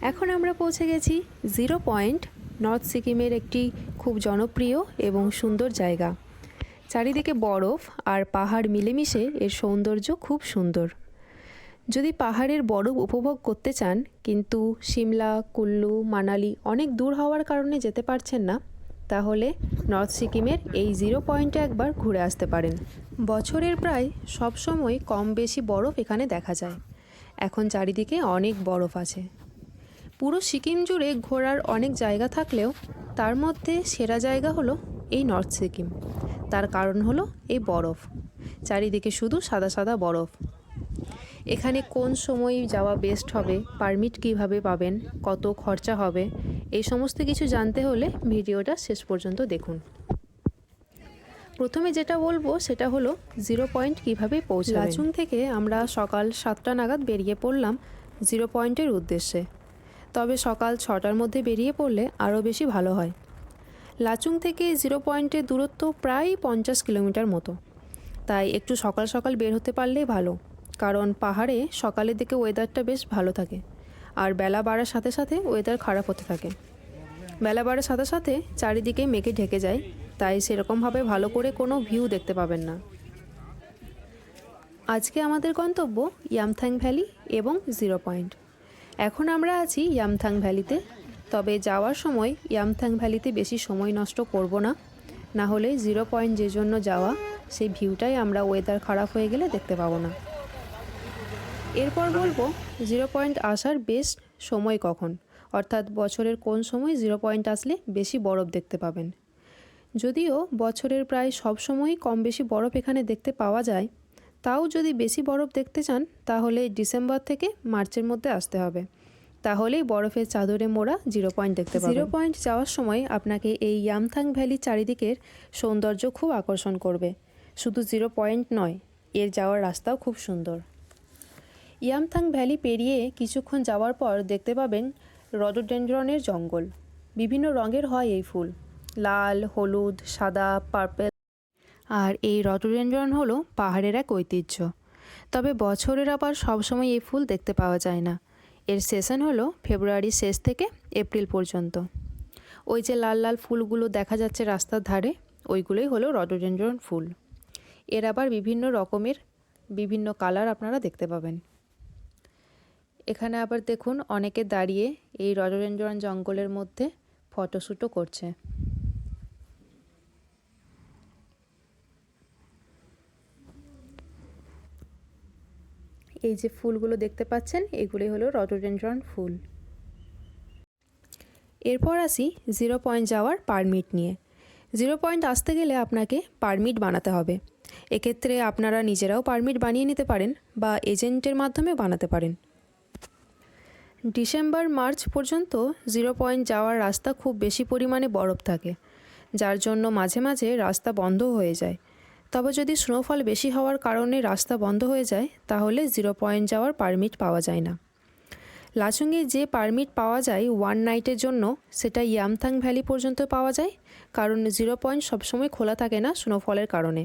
এখন আমরা পৌঁছে গেছি জিরো পয়েন্ট নর্থ সিকিমের একটি খুব জনপ্রিয় এবং সুন্দর জায়গা। চারিদিকে বরফ আর পাহাড় মিলেমিশে এর সৌন্দর্য খুব সুন্দর। যদি পাহাড়ের বরফ উপভোগ করতে চান, কিন্তু সিমলা, কুল্লু, মানালি অনেক দূর হওয়ার কারণে যেতে পারছেন না, তাহলে নর্থ সিকিমের এই জিরো পয়েন্টে একবার ঘুরে আসতে পারেন। বছরের প্রায় সব সময় কম বেশি বরফ এখানে দেখা যায়। এখন চারিদিকে অনেক বরফ আছে। পুরো সিকিম জুড়ে ঘোরার অনেক জায়গা থাকলেও তার মধ্যে সেরা জায়গা হলো এই নর্থ সিকিম। তার কারণ হলো এই বরফ। চারিদিকে শুধু সাদা সাদা বরফ। এখানে কোন সময় যাওয়া বেস্ট হবে পারমিট কীভাবে পাবেন, কত খরচা হবে, এই সমস্ত কিছু জানতে হলে ভিডিওটা শেষ পর্যন্ত দেখুন। প্রথমে যেটা বলব সেটা হলো জিরো পয়েন্ট কীভাবে পৌঁছাবেন। লাচুং থেকে আমরা সকাল সাতটা নাগাদ বেরিয়ে পড়লাম জিরো পয়েন্টের উদ্দেশ্যে। তবে সকাল ছটার মধ্যে বেরিয়ে পড়লে আরও বেশি ভালো হয়। লাচুং থেকে জিরো পয়েন্টের দূরত্ব প্রায় পঞ্চাশ কিলোমিটার মতো। তাই একটু সকাল সকাল বের হতে পারলেই ভালো, কারণ পাহাড়ে সকালের দিকে ওয়েদারটা বেশ ভালো থাকে, আর বেলা বাড়ার সাথে সাথে ওয়েদার খারাপ হতে থাকে। বেলা বাড়ার সাথে সাথে চারিদিকে মেঘে ঢেকে যায়, তাই সেরকমভাবে ভালো করে কোনো ভিউ দেখতে পাবেন না। আজকে আমাদের গন্তব্য ইয়ামথ্যাং ভ্যালি এবং জিরো পয়েন্ট। এখন আমরা আছি ইয়ামথাং ভ্যালিতে। তবে যাওয়ার সময় ইয়ামথাং ভ্যালিতে বেশি সময় নষ্ট করব না। না হলে জিরো পয়েন্ট যে জন্য যাওয়া, সেই ভিউটাই আমরা ওয়েদার খারাপ হয়ে গেলে দেখতে পাবো না। এরপর বলব, জিরো পয়েন্ট আসার বেস্ট সময় কখন? অর্থাৎ বছরের কোন সময় জিরো পয়েন্ট আসলে বেশি বরফ দেখতে পাবেন? যদিও বছরের প্রায় সব সময়ই কম বেশি বরফ এখানে দেখতে পাওয়া যায় তাও যদি বেশি বরফ দেখতে চান, তাহলে ডিসেম্বর থেকে মার্চের মধ্যে আসতে হবে। তাহলেই বরফের চাদরে মোড়া জিরো পয়েন্ট দেখতে পাবেন। জিরো পয়েন্ট যাওয়ার সময় আপনাকে এই ইয়ামথাং ভ্যালির চারিদিকের সৌন্দর্য খুব আকর্ষণ করবে। শুধু জিরো পয়েন্ট নয়, এর যাওয়ার রাস্তাও খুব সুন্দর। ইয়ামথাং ভ্যালি পেরিয়ে কিছুক্ষণ যাওয়ার পর দেখতে পাবেন রডোডেন্ড্রনের জঙ্গল। বিভিন্ন রঙের হয় এই ফুল। লাল, হলুদ, সাদা, পার্পেল। আর এই রডোডেন্ড্রন হলো পাহাড়ের এক ঐতিহ্য। তবে বছরের আবার সবসময় এই ফুল দেখতে পাওয়া যায় না। এর সেশন হলো ফেব্রুয়ারির শেষ থেকে এপ্রিল পর্যন্ত। ওই যে লাল লাল ফুলগুলো দেখা যাচ্ছে রাস্তার ধারে, ওইগুলোই হলো রডোডেন্ড্রন ফুল। এর আবার বিভিন্ন রকমের বিভিন্ন কালার আপনারা দেখতে পাবেন। এখানে আবার দেখুন, অনেকে দাঁড়িয়ে এই রডোডেন্ড্রন জঙ্গলের মধ্যে ফটোশ্যুটও করছে। এই যে ফুলগুলো দেখতে পাচ্ছেন এগুলি হলো রডোডেন্ড্রন ফুল। এরপর আসি জিরো পয়েন্ট যাওয়ার পারমিট নিয়ে। জিরো পয়েন্ট আসতে গেলে আপনাকে পারমিট বানাতে হবে। এক্ষেত্রে আপনারা নিজেরাও পারমিট বানিয়ে নিতে পারেন বা এজেন্টের মাধ্যমে বানাতে পারেন। ডিসেম্বর, মার্চ পর্যন্ত জিরো পয়েন্ট যাওয়ার রাস্তা খুব বেশি পরিমাণে বরফ থাকে, যার জন্য মাঝে মাঝে রাস্তা বন্ধ হয়ে যায়। তবে যদি স্নোফল বেশি হওয়ার কারণে রাস্তা বন্ধ হয়ে যায়, তাহলে জিরো পয়েন্ট যাওয়ার পারমিট পাওয়া যায় না। লাচুংয়ে যে পারমিট পাওয়া যায় ওয়ান নাইটের জন্য, সেটা ইয়ামথাং ভ্যালি পর্যন্ত পাওয়া যায়, কারণ জিরো পয়েন্ট সবসময় খোলা থাকে না স্নোফলের কারণে।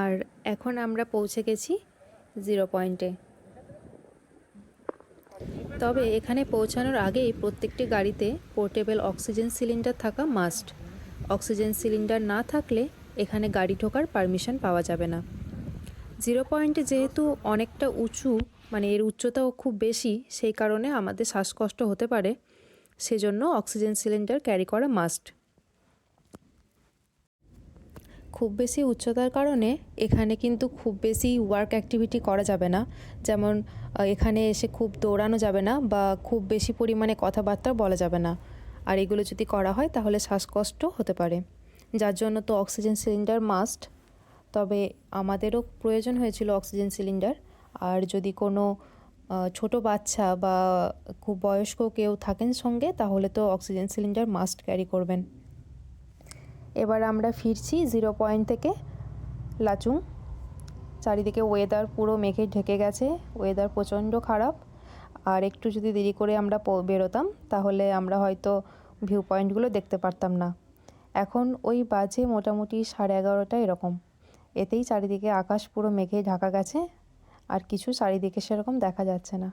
আর এখন আমরা পৌঁছে গেছি জিরো পয়েন্টে তবে এখানে পৌঁছানোর আগেই প্রত্যেকটি গাড়িতে পোর্টেবল অক্সিজেন সিলিন্ডার থাকা মাস্ট অক্সিজেন সিলিন্ডার না থাকলে এখানে গাড়ি ঢোকার পারমিশন পাওয়া যাবে না। জিরো পয়েন্টে যেহেতু অনেকটা উঁচু মানে এর উচ্চতাও খুব বেশি, সেই কারণে আমাদের শ্বাসকষ্ট হতে পারে। সেজন্য অক্সিজেন সিলিন্ডার ক্যারি করা মাস্ট। খুব বেশি উচ্চতার কারণে এখানে কিন্তু খুব বেশি ওয়ার্ক অ্যাক্টিভিটি করা যাবে না। যেমন এখানে এসে খুব দৌড়ানো যাবে না বা খুব বেশি পরিমাণে কথাবার্তা বলা যাবে না। আর এগুলো যদি করা হয় তাহলে শ্বাসকষ্ট হতে পারে। যার জন্য তো অক্সিজেন সিলিন্ডার মাস্ট। তবে আমাদেরও প্রয়োজন হয়েছিল অক্সিজেন সিলিন্ডার। আর যদি কোনো ছোট বাচ্চা বা খুব বয়স্ক কেউ থাকেন সঙ্গে, তাহলে তো অক্সিজেন সিলিন্ডার মাস্ট ক্যারি করবেন। এবার আমরা ফিরছি জিরো পয়েন্ট থেকে লাচুং। চারিদিকে ওয়েদার পুরো মেঘে ঢেকে গেছে। ওয়েদার প্রচণ্ড খারাপ। আর একটু যদি দেরি করে আমরা বেরোতাম, তাহলে আমরা হয়তো ভিউ পয়েন্টগুলো দেখতে পারতাম না। এখন ওই বাজে মোটামুটি সাড়ে এগারোটা এরকম। এতেই চারিদিকে আকাশ পুরো মেঘে ঢাকা গেছে, আর কিছু চারিদিকে সেরকম দেখা যাচ্ছে না।